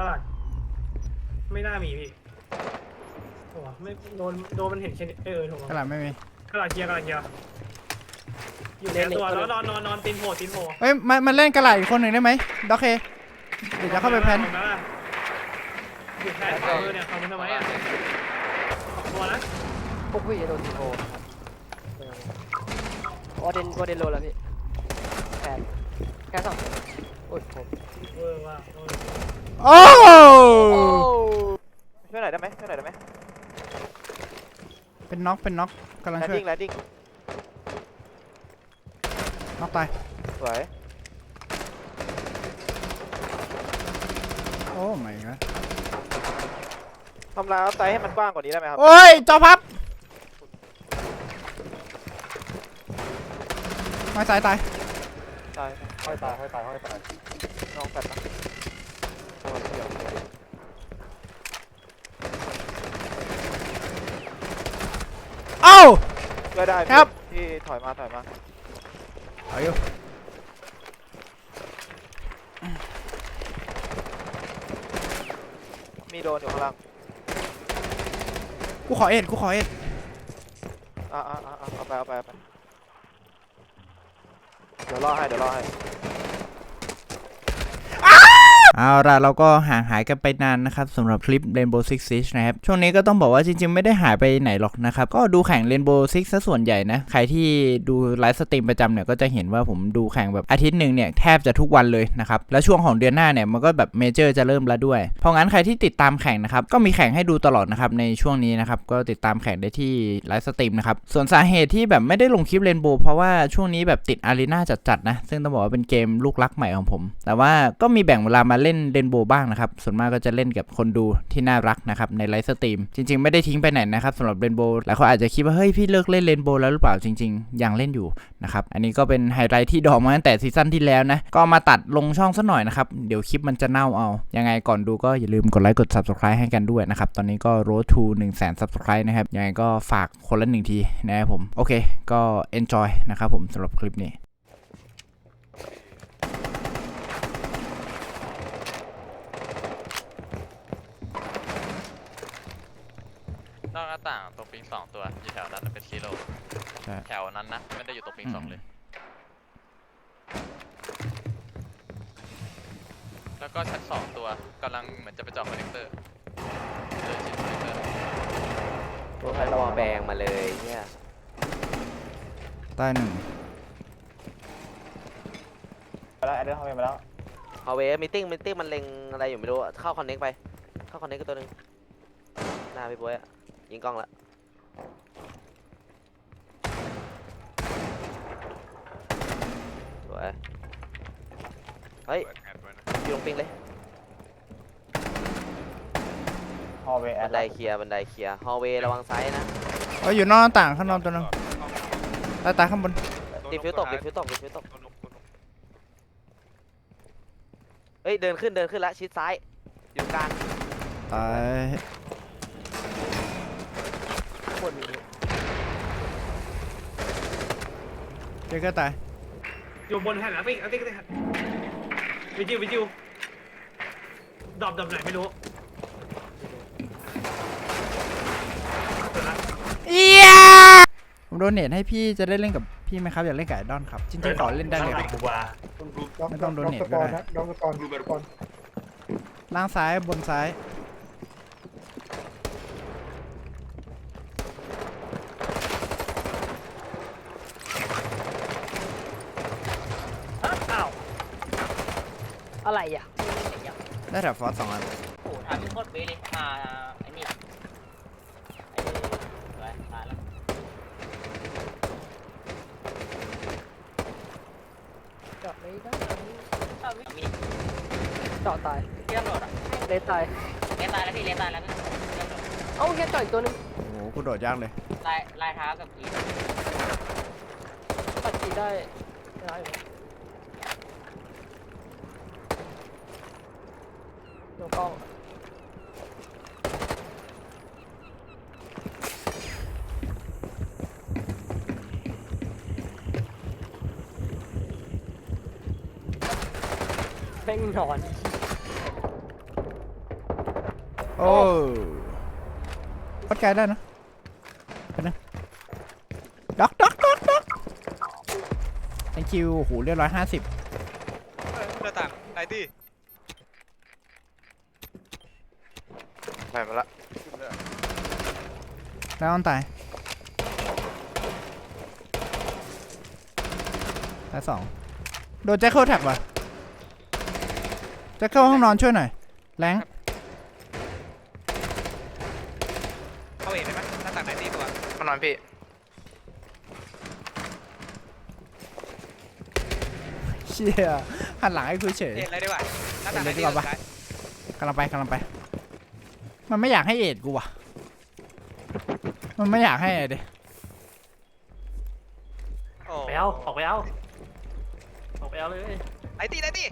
ตลาด ไม่น่ามีพี่โอ้โหไม่โดนโดนมันเห็นแค่นี้เออถูกกระหล่ำไม่มี ตลาดเกียร์ตลาดเกียร์อยู่ในตัวแล้วนอนนอนนอนตีนโผล่ตีนโผล่เอ้ยมามาเล่นกระหล่ำอีกคนหนึ่งได้ไหมด็อกเค เดี๋ยวจะเข้าไปแพนอยู่แพนขวามือเนี่ยขวามือทำไมอะสองตัวนะพวกพี่จะโดนทีโอวอเดนวอเดนโลแล้วพี่แค่แค่สองตัวโอ้ยผมเวอร์ว่าเออ โอ้โอ้ช่วยหน่อยได้ไหมช่วยหน่อยได้ไหมเป็นน็อกเป็นน็อกกำลังแลนช่วยดิ้งแลนดิ้งน็อกตายสวยโอ้ my god ทำลายเอาไซส์ให้มันกว้างกว่านี้ได้ไหมครับโอ้ยจอพับไม่สายตายตายค่อยตายค่อยตายค่อยตายน้องแฟดนะโอ้ย เดี๋ยวเอ้าช่วยได้ครับพี่ถอยมาถอยมา เอาอยู่มีโดนอยู่ข้างล่างกูขอเอ็ดกูขอเอ็ดอ่าอ่าอ่าเอาไปเอาไปเอาไป เดี๋ยวรอให้เดี๋ยวรอให้ เอาล่ะเราก็ห่างหายกันไปนานนะครับสำหรับคลิป Rainbow Six Siege นะครับ ช่วงนี้ก็ต้องบอกว่าจริงๆ ไม่ได้หายไปไหนหรอกนะครับ ก็ดูแข่ง Rainbow Six ซะส่วนใหญ่นะ ใครที่ดูไลฟ์สตรีมประจำเนี่ย ก็จะเห็นว่าผมดูแข่งแบบอาทิตย์หนึ่งเนี่ย แทบจะทุกวันเลยนะครับ แล้วช่วงของเดือนหน้าเนี่ย มันก็แบบเมเจอร์จะเริ่มแล้วด้วย เพราะงั้นใครที่ติดตามแข่งนะครับ ก็มีแข่งให้ดูตลอดนะครับในช่วงนี้นะครับก็ติดตามแข่งได้ที่ไลฟ์สตรีมนะครับส่วนสาเหตุที่แบบไม่ได้ลงคลิป Rainbow เพราะว่าช่วงนี้แบบติดอารีนาจัดๆนะซึ่งต้องบอกว่าเป็นเกมลูกรักใหม่ของผม แต่ว่าก็มีแบ่งเวลามาเลน Rainbow บ้างนะครับ ส่วนมากก็จะเล่นกับคนดูที่น่ารักนะครับในไลฟ์สตรีม จริง ๆ ไม่ได้ทิ้งไปไหนนะครับสำหรับ Rainbow หลายคนอาจจะคิดว่า เฮ้ย พี่เลิกเล่น Rainbow แล้วหรือเปล่าจริง ๆ ยังเล่นอยู่นะครับ อันนี้ก็เป็นไฮไลท์ที่ดองมาตั้งแต่ซีซั่นที่แล้วนะ ก็มาตัดลงช่องซะหน่อยนะครับ เดี๋ยวคลิปมันจะเน่าเอา ยังไงก่อนดูก็อย่าลืมกดไลค์กด subscribe ให้กันด้วยนะครับ ตอนนี้ก็ road to 1 0 0 0 0 0 subscribe นะครับ ยังไงก็ฝากคนละหนึ่งทีนะครับผม โอเค ก็ enjoy นะครับผมสำหรับคลิปนี้ นอกหน้า ต่างตรงปิงสองตัวอยู่แถวนั้นนะเป็นซีโร่ใช่ แถวนั้นนะไม่ได้อยู่ตรงปิงสองอืมเลย แล้วก็ชั้นสองตัวกำลังเหมือนจะไปเจาะคอนเนคเตอร์เลยชิดคอนเนคเตอร์ตัวใครวอแบงมาเลยเนี่ยใต้หนึ่งไปแล้วแอดเดอร์เข้าไปมาแล้วฮาวเวย์มิทติ้งมิทติ้งมันเล็งอะไรอยู่ไม่รู้อะเข้าคอนเน็กไป เข้าคอนเน็กกับตัวหนึงหน้าพี่บ๊วยอะ ยิงกล้องละสวยเฮ้ยอยู่ตรงปิงเลย ฮอลเวย์แอบัดนไดเคลียร์บันไดเคลียร์ฮอลเวย์ระวังซ้ายนะเอ้ยอยู่นอกหน้าต่างข้างนอกตัวหนึงใต้ตาข้างบนดิฟิวตกดิฟิวตกดิฟิวตกเฮ้ย เดินขึ้นเดินขึ้นละชิดซ้าย อยู่กลางตาย บนอยู่เจ๊ก็ตายอยู่บนแผ่นอะติ๊กอะติ๊กติ๊กวิจิววิจิวดรอปดรอปไหนไม่รู้เดี๋ยวนะเอียผมโดนเนทให้พี่จะได้เล่นกับพี่ไหมครับอยากเล่นกับไอดอนครับจริงๆขอเล่นได้เลยครับไม่ต้องโดนเน็ตก็ได้ดองกอนดูแบบก่อนล่างซ้ายบนซ้าย อ้าว อะไรอะได้แถบฟอสสองอันโอ้โหทำโคตรเป๊ะเลยอ่าไอ้นี่ไอ้นี่สวยตายแล้วจอดไม่ได้อ้าวมีจอดตายเทียมโดดอะเลนตายเลนตายแล้วพี่เลนตายแล้วพี่เทียมโดดเอ้าแค่จอดอีกตัวหนึงโอ้โหกูโดดยากเลยลายลายเท้ากับกีปัดทีได้ได้อยู่โดนกล้องแม่งนอน โอ้วัดไกลได้นะไปนะด็อกด็อกด็อกด็อก thank you โอ้โหเรียบร้อยห้าสิบหน้าต่างไหนดิไปมาละแล้วมันตายตายสองโดนแจ็คเกิลแท็บว่ะแจ็คเกิลห้องนอนช่วยหน่อยแรงเข้าเองได้ไหมหน้าต่างไหนดิตัวมานอนพี่ เชี่ยหันหลังให้คุยเฉย เอ็นอะไรดีวะหน้าต่างไหนเอ็นเลยดีดิกว่าปะกำลังไปกำลังไป มันไม่อยากให้เอ็ดกูว่ะ มันไม่อยากให้เดโอ้ไปเอา ออกไปเอา ออกไปเอาเลย ไหนดิไหนดิ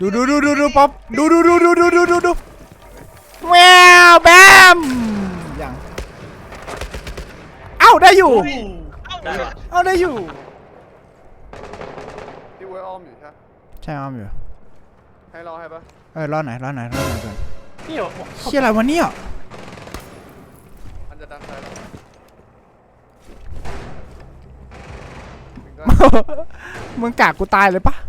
ดูดูดูดูดูป๊อปดูดูดูดูดูดูดูดูแววแบมยังเอ้าได้อยู่ได้ปะเอ้าได้อยู่ พี่เวยอ้อมอยู่ใช่ไหมใช่อ้อมอยู่ให้รอให้ปะเออรอไหนรอไหนรอไหนก่อนพี่เหรอเชี่ยอะไรวะเนี่ยมันจะดันไปแล้วถึงก็มึงกากกูตายเลยปะแพน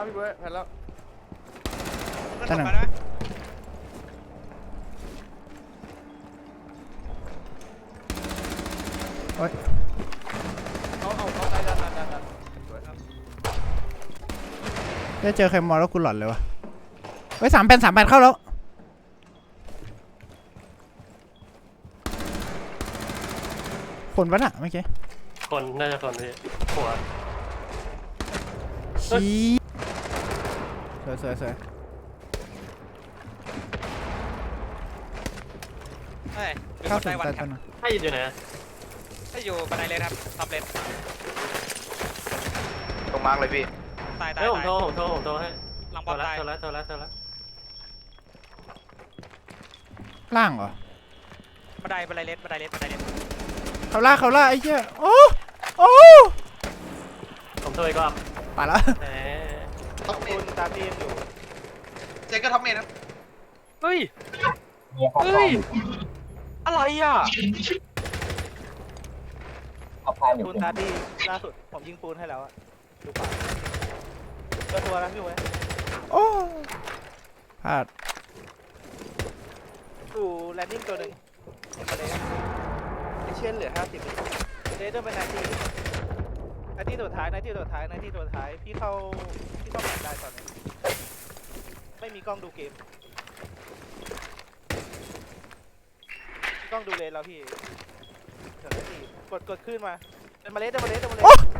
แพนแพนแผ่นแล้วพี่เวยแผ่นแล้วมันท่านตหนึ่งกมาได้ไหมเอาเอาเอาได้ดันดันดันดันสวยครับได้เจอใครมอแล้วกูหลอนเลยวะเฮ้ยสามแผ่นสามแผ่นเข้าแล้วคนปะน่ะเมื่อกี้คนน่าจะคนพี่หัวชี้ สวยสวยสวยเฮ้ยมีเข้าคนถึได้งวันตาคตัรัวบหนึงให้อยู่ไหนอะถ้าอยู่บันไดเลยครับท็อปเลนตรงมาร์กเลยพี่ ตายตายเฮ้ยผมตายโทรผมโทรผมโทรให้หลังบโทอรลแล้วตายโทรแล้วโทรแล้วโทรแล้วล่างเหรอบันไดบันไดเลนบันไดเลนบันไดเลนเขาล่าเขาล่าไอ้เหี้ยโอ้โอ้ผมโทรอีกรอบไปละแหม ต้องคุณตามทีมอยู่เจก็ท็อปเมนครับเฮ้ยมีข้อเฮ้ย อะไรอะขับพายหนึ่งปูนตาที่ล่าสุดผมยิงปูนให้แล้วอะดูป่าเจอตัวนะพี่เว้ยโอ้พลาดดูแลนดิ้งตัวหนึ่งเห็นปะเลยไอเช่นเหลือห้าสิบเลเดอร์เป็นนาที นาทีสุดท้ายนาทีสุดท้ายนาทีสุดท้ายพี่เข้าพี่ต้องหาได้ตอนนี้ ไม่มีกล้องดูเกมกล้องดูเลนแล้วพี่เดี๋ยวนะพี่กดกดขึ้นมาเดินมาเลสเดินมาเลสเดินมาเลส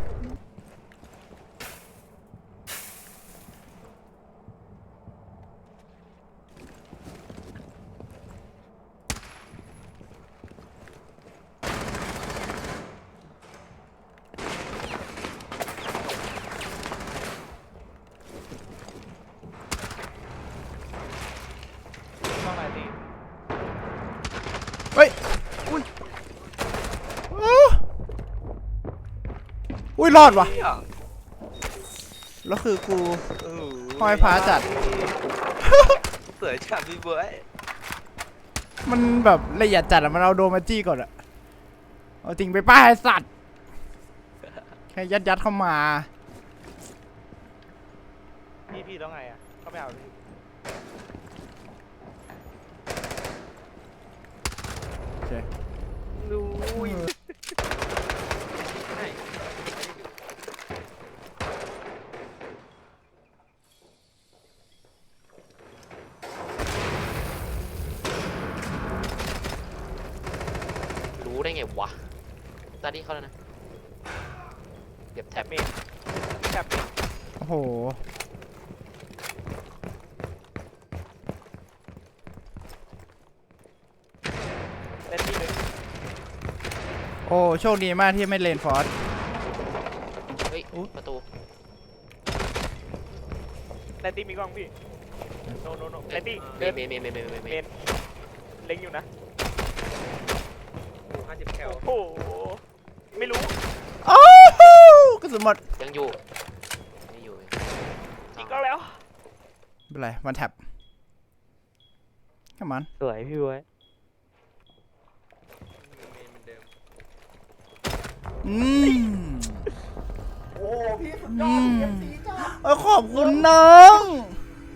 โอ้โอ้อุ้ยรอดว่ะแล้วคือกูห้อยพาจัดเสือจัดพี่เว้ยมันแบบละเอียดจัดอะมันเอาโดมาจี้ก่อนอะเอาจริงไปป้ายไอ้สัตว์แค่ยัดยัดๆเข้ามา พี่พี่แล้วไงอะก็ไม่เอาพี่โอเค รู้ยรู้ได้ไงวะตอนนี้เขาแล้วนะ เก็บแท็บเมนแคปเมนโอ้โห เล่นที่หนึ่ง โอ้โชคดีมากที่ไม่เลนฟอร์ส เฮ้ย อุ๊ย ประตูเล่นที่มีกล้องพี่ โนโนโนเล่นที่เมเล่นนเมนเมนเมนเมนเมนเมนเล็งอยู่นะ ห้าสิบแคลโอ้โห ไม่รู้ โอ้โหกระสุนหมดยังอยู่ยังอยู่ยิงก็แล้ว ไม่เป็นไรวันแท็บ come on สวยพี่บวย อืมโอ้พี่สุดยอดเออขอบคุณน้อง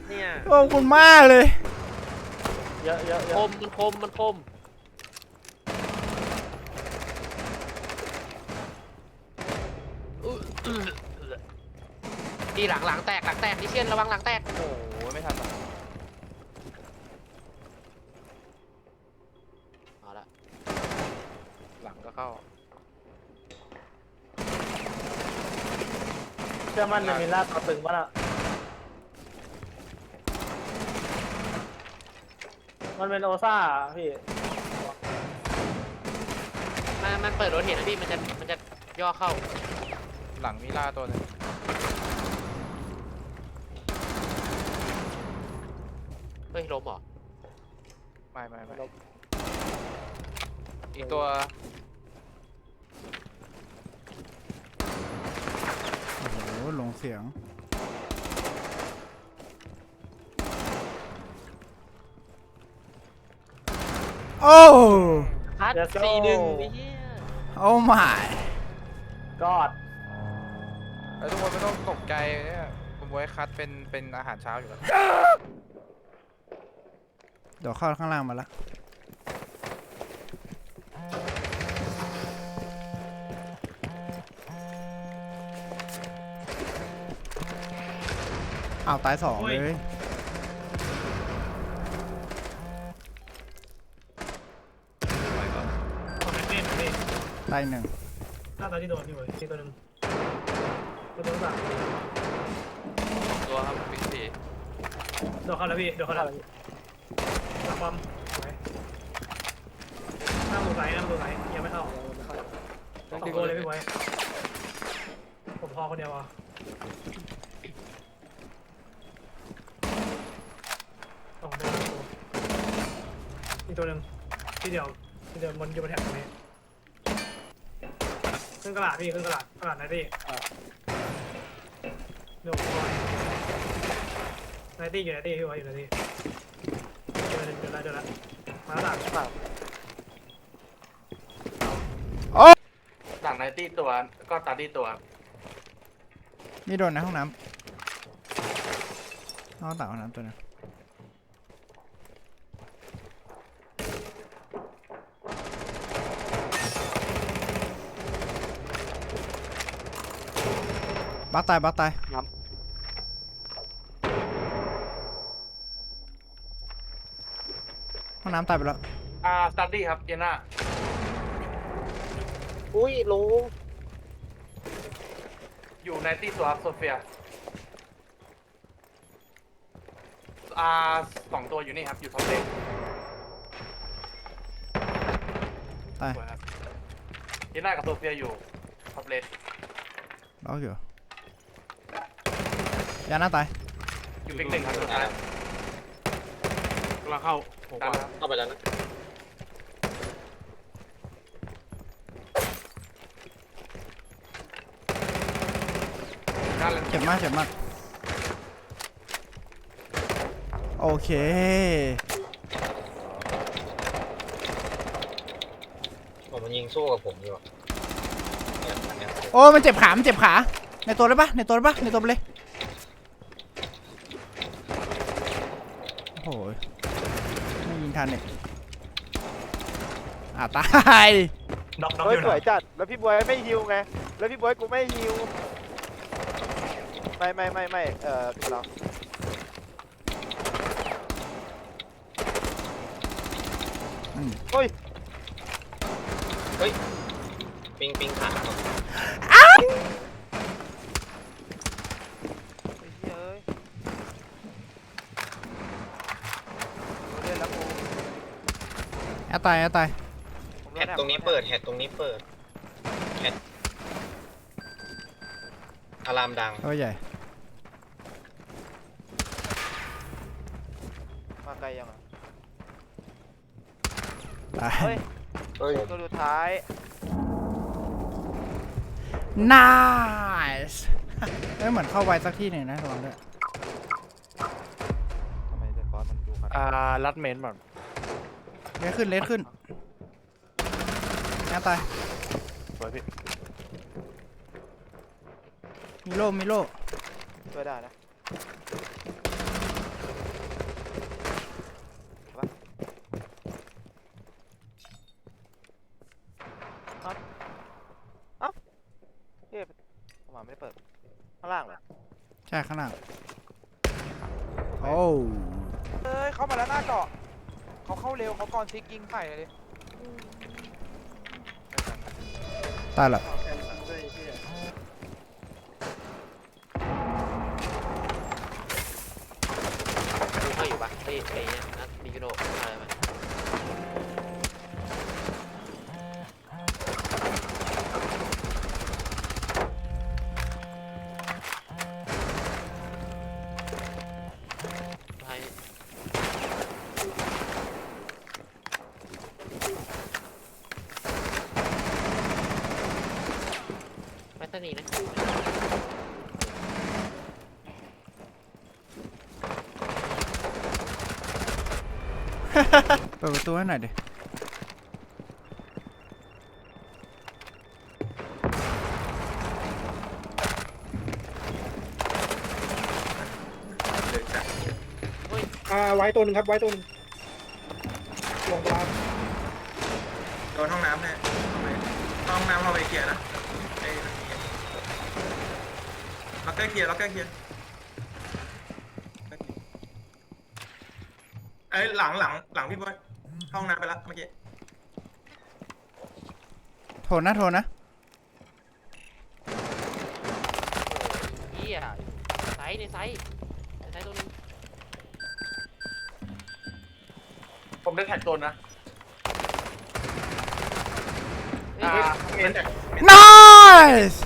เนี่ยขอบคุณมากเลย เยอะเยอะเยคอะมมันคมมันคมดีหลังหลังแตกหลังแตกดิเชียนระวังหลังแตกโอ้โหไม่ทันหรอกเอาละหลังก็เข้า เชื่อมั่นในมิลล่าตัวตึงป่ะล่ะมันเป็นโอซ่าพี่ มันมันเปิดรถเห็นนะพี่มันจะมันจะย่อเข้าหลังมิล่าตัวหนึงเฮ้ยล้มเหรอไม่ไม่ไม่อีกตัว โอ้โหลงเสียง โอ้ พัด Let's go สี่หนึ่งไอ้เหี้ยโอ้ my กอดแล้วทุกคนไม่ต้องตกใจเนี่ยคุณบวยคัดเป็นเป็นอาหารเช้าอยู่แล้ว เดี๋ยวเข้าข้างล่างมาละ อ้าวตายสองเลยของแม็กเนตพี่ตายหนึ่งหน้าตาที่โดนพี่เว้ยที่ตัวหนึงตัวตัวสามสองตัวครับบิ๊กซีโดนเข้าแล้วพี่โดนเข้าแล้วหลังบอมไปหน้ามือไหลหน้ามือไหลยังไม่เข้าสองตัวเลยพี่ไว้ผมพอคนเดียวอะสองตัว อีกตัวหนึ่งที่เดียวที่เดียวมันอยู่บนแถบตรงนี้ขึ้นกระดาษพี่ขึ้นกระดาษกระดาษไหนพี่เดี๋ยวผมรอไหนตี้อยู่ไหนตี้พี่ไว้อยู่ไหนตี้เจอแล้วเจอแล้วเจอแล้วมาแล้วหลังหลังในตี้ตัวก็ตาตี้ตัวนี่โดนในห้องน้ำห้องต่างห้องน้ำตัวนึง บักตายบักตายครับ ห้องน้ำตายไปแล้ว อ่าสตัดดี้ครับเจน่าอุ้ยลงอยู่ในตี้ตัวครับโซเฟียอ่าสองตัวอยู่นี่ครับ อยู่ท็อปเลนตายสวยครับเจน่ากับโซเฟียอยู่ท็อปเลน ล็อกอยู่ ยาหน้าตายอยู่บิ๊กหนึ่งครับสุดท้ายกำลังเข้าตามครับเข้าไปแล้วนะด้านหลังเจ็บมากเจ็บมาก โอเค ผมมันยิงสู้กับผมอยู่เนี่ยอันเนี้ยโอ้มันเจ็บขา มันเจ็บขา ในตัวเลยปะในตัวเลยปะในตัวไปเลย โอ้โหไม่ยิงทันเนี่ยอะตายน็อกน็อกเฮ้อยยู่สวยนะจัด แล้วพี่บวยไม่ฮิวไง แล้วพี่บวยกูไม่ฮิว ไม่ไม่ไม่ไม่เอ่อถูกแล้วอืมเฮ้ยปิงปิงขาครับ ไอ้เหี้ยเอ้ยเล่นแล้วกู แอะตายแอะตายผมแฮโดตแอตรงนี้เปิดแฮตตรงนี้เปิดแฮตอารามดังตัวใหญ่ มาไกลยังอะตายเฮ้ยตัวสุดท้าย nice เอ้ยเหมือนเข้าไวสักที่หนึ่งนะระวังด้วยทำไมเดนบอสมันดูขนาดอ่าลัดเมนแบบ เลสขึ้นเลสขึ้นแง่ตายสวยพี่มีโล่มีโล่ช่วยได้นะเอ้าเอ้าเฮ้ยทำไมไม่ได้เปิด ข้างล่างเหรอ ใช่ข้างหน้าโอ้ เอ้ย เข้ามาแล้วหน้าเจาะ เขาเข้าเร็วเขาก่อนซิกยิงใส่เลยดิตายละดูให้อยู่ปะเฮ้ยไอ้เนี่ยนัดมีกิโลอะไรไหมใสนีนะเปิดประตูให้หน่อยดิอ่าไว้ตัวหนึ่งครับไว้ตัวหนึ่งลงปลาโดนห้องน้ำเนี่ยห้องน้ำเราไปเคลียร์นะไอ้ ล็อกเกอร์เคลียร์ล็อกเกอร์เคลียร์ไอ้ยหลังหลังหลังพี่บอยห้องน้ำไปแล้วเมื่อกี้โทนนะโทนนะ เฮียไซส์ในไซส์ในไซส์ตัวนึงผมได้แท็กโดนนะเฮ้ยอ่าเฮ้ยเมนแท็ก nice